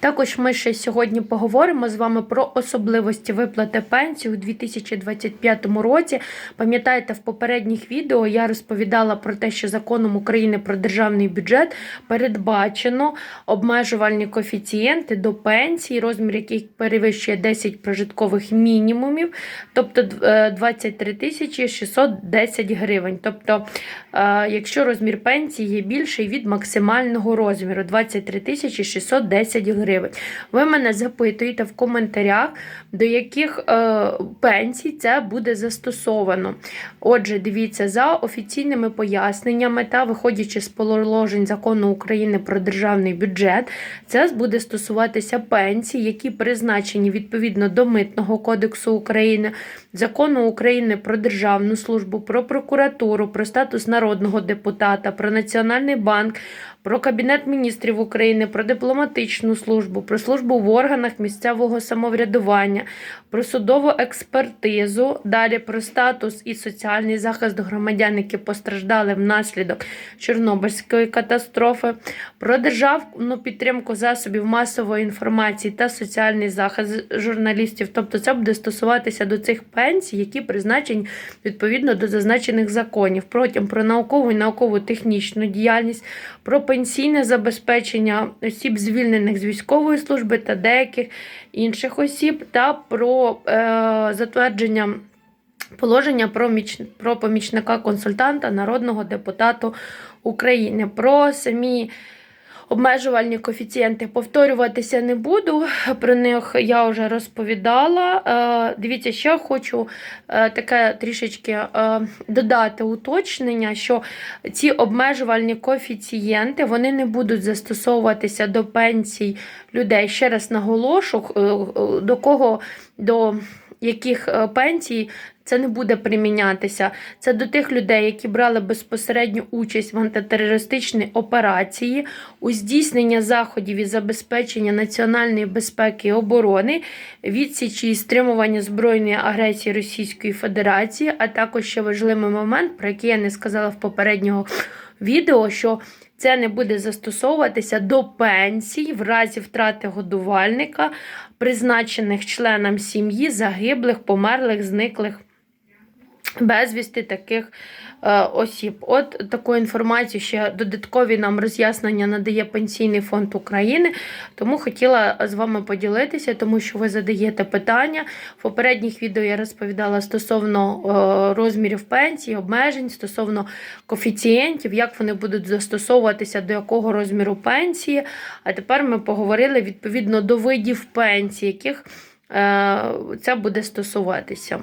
Також ми ще сьогодні поговоримо з вами про особливості виплати пенсії у 2025 році. Пам'ятаєте, в попередніх відео я розповідала про те, що законом України про державний бюджет передбачено обмежувальні коефіцієнти до пенсії, розмір яких перевищує 10 прожиткових мінімумів, тобто е, 23 тисячі 610 гривень. Тобто, е, якщо розмір пенсії є більший від максимального розміру 23 тисячі 610 гривень. Ви мене запитуєте в коментарях, до яких е, пенсій це буде застосовано. Отже, дивіться, за офіційними поясненнями та виходячи з положень закону України про державний бюджет, це буде стосуватися пенсій, які призначені відповідно до Митного кодексу України, закону України про державну службу, про прокуратуру, про статус народного депутата, про Національний банк, про Кабінет міністрів України, про дипломатичну службу, про службу в органах місцевого самоврядування, про судову експертизу, далі про статус і соціальний захист громадян, які постраждали внаслідок Чорнобильської катастрофи, про державну підтримку засобів масової інформації та соціальний захист журналістів. Тобто це буде стосуватися до цих пенсій, які призначені відповідно до зазначених законів, протягом про наукову і науково-технічну діяльність, про пенсійне забезпечення осіб, звільнених з військової служби та деяких інших осіб, та про е, затвердження. Положення про, міч... про помічника консультанта народного депутату України. Про самі обмежувальні коефіцієнти повторюватися не буду. Про них я вже розповідала. Е, Дивіться, ще хочу е, таке трішечки е, додати уточнення, що ці обмежувальні коефіцієнти вони не будуть застосовуватися до пенсій людей. Ще раз наголошу, до кого до яких е, пенсій це не буде примінятися. Це до тих людей, які брали безпосередню участь в антитерористичній операції, у здійснення заходів і забезпечення національної безпеки і оборони, відсічі і стримування збройної агресії Російської Федерації, а також ще важливий момент, про який я не сказала в попереднього відео, що це не буде застосовуватися до пенсій в разі втрати годувальника, призначених членам сім'ї, загиблих, померлих, зниклих безвісти таких е, осіб. От таку інформацію ще додаткові нам роз'яснення надає Пенсійний фонд України. Тому хотіла з вами поділитися, тому що ви задаєте питання. В попередніх відео я розповідала стосовно е, розмірів пенсії, обмежень, стосовно коефіцієнтів, як вони будуть застосовуватися до якого розміру пенсії. А тепер ми поговорили відповідно до видів пенсії, яких е, це буде стосуватися.